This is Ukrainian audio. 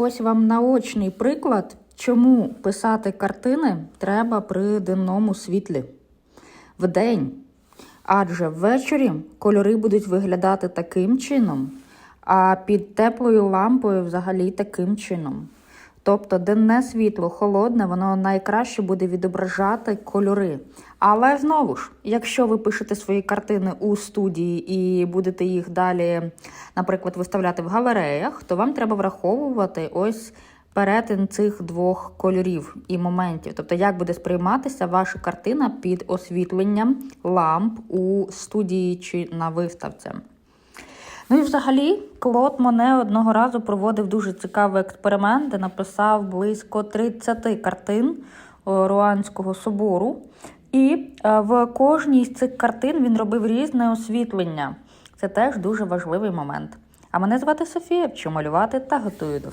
Ось вам наочний приклад, чому писати картини треба при денному світлі. Вдень. Адже ввечері кольори будуть виглядати таким чином, а під теплою лампою взагалі таким чином. Тобто денне світло холодне, воно найкраще буде відображати кольори. Але знову ж, якщо ви пишете свої картини у студії і будете їх далі, наприклад, виставляти в галереях, то вам треба враховувати ось перетин цих двох кольорів і моментів. Тобто, як буде сприйматися ваша картина під освітленням ламп у студії чи на виставці. Ну і взагалі, Клод Моне одного разу проводив дуже цікавий експеримент, де написав близько 30 картин Руанського собору. І е, в кожній з цих картин він робив різне освітлення. Це теж дуже важливий момент. А мене звати Софія, вчу малювати та готую до